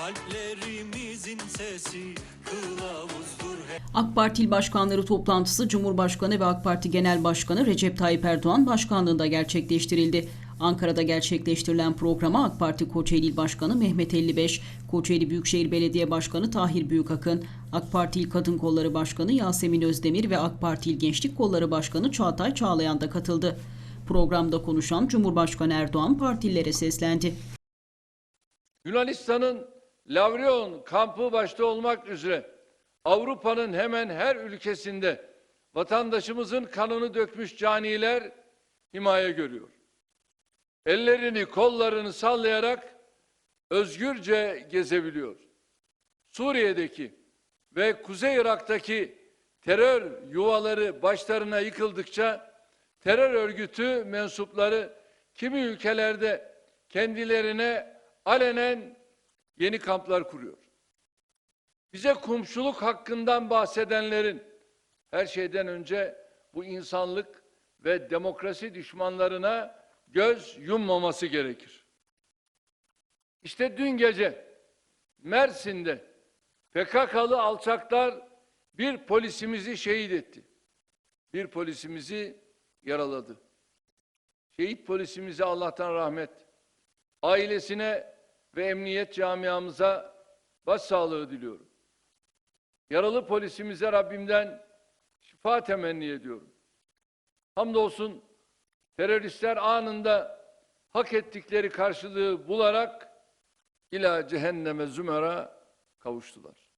Kalplerimizin sesi kılavuzdur AK Parti İl Başkanları toplantısı Cumhurbaşkanı ve AK Parti Genel Başkanı Recep Tayyip Erdoğan başkanlığında gerçekleştirildi. Ankara'da gerçekleştirilen programa AK Parti Kocaeli İl Başkanı Mehmet 55, Kocaeli Büyükşehir Belediye Başkanı Tahir Büyükakın, AK Parti İl Kadın Kolları Başkanı Yasemin Özdemir ve AK Parti İl Gençlik Kolları Başkanı Çağatay Çağlayan da katıldı. Programda konuşan Cumhurbaşkanı Erdoğan partililere seslendi. Yunanistan'ın Lavrion kampı başta olmak üzere Avrupa'nın hemen her ülkesinde vatandaşımızın kanını dökmüş caniler himaye görüyor. Ellerini kollarını sallayarak özgürce gezebiliyor. Suriye'deki ve Kuzey Irak'taki terör yuvaları başlarına yıkıldıkça terör örgütü mensupları kimi ülkelerde kendilerine alenen yeni kamplar kuruyor. Bize komşuluk hakkından bahsedenlerin her şeyden önce bu insanlık ve demokrasi düşmanlarına göz yummaması gerekir. İşte dün gece Mersin'de PKK'lı alçaklar bir polisimizi şehit etti. Bir polisimizi yaraladı. Şehit polisimize Allah'tan rahmet, ailesine ve emniyet camiamıza başsağlığı diliyorum. Yaralı polisimize Rabbimden şifa temenni ediyorum. Hamdolsun teröristler anında hak ettikleri karşılığı bularak ila cehenneme zümera kavuştular.